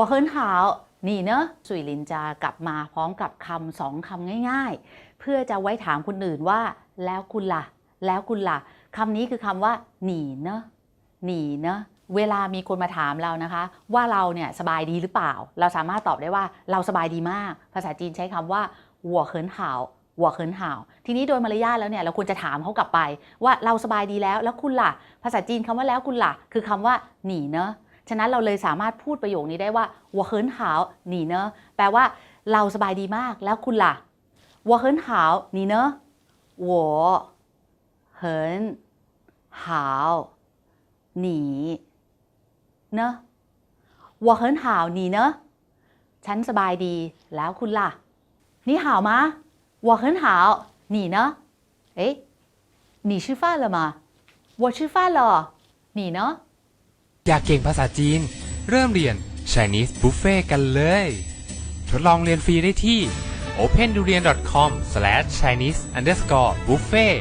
หัวเฮิรนหาวนี่เนอะสุยลินจะกลับมาพร้อมกับคำสองคำง่ายๆ เพื่อจะไว้ถามคนอื่นว่า แล้วคุณล่ะ แล้วคุณล่ะคำนี้คือคำว่า หนีเนอะหนีเนอะเวลามีคนมาถามเรานะคะ ว่าเราเนี่ยสบายดีหรือเปล่า เราสามารถตอบได้ว่าเราสบายดีมาก ภาษาจีนใช้คำว่าหัวเฮิรนหาวหัวเฮิรนหาวทีนี้โดยมารยาทแล้วเนี่ยเราควรจะถามเขากลับไป ว่าเราสบายดีแล้วแล้วคุณล่ะ ภาษาจีนคำว่าแล้วคุณล่ะ คือคำว่าหนีเนอะ ฉะนั้นเราเลยสามารถพูดประโยคนี้ได้ว่า我很好你呢แปลว่า เราสบายดีมากแล้วคุณล่ะ我很好你呢我很好你呢我很好你呢ฉันสบายดีแล้วคุณล่ะ你好吗我很好你呢诶你吃饭了吗我吃饭了你呢 อยากเก่งภาษาจีน เริ่มเรียน Chinese Buffet กันเลย ทดลองเรียนฟรีได้ที่ opendulian.com/chinese_buffet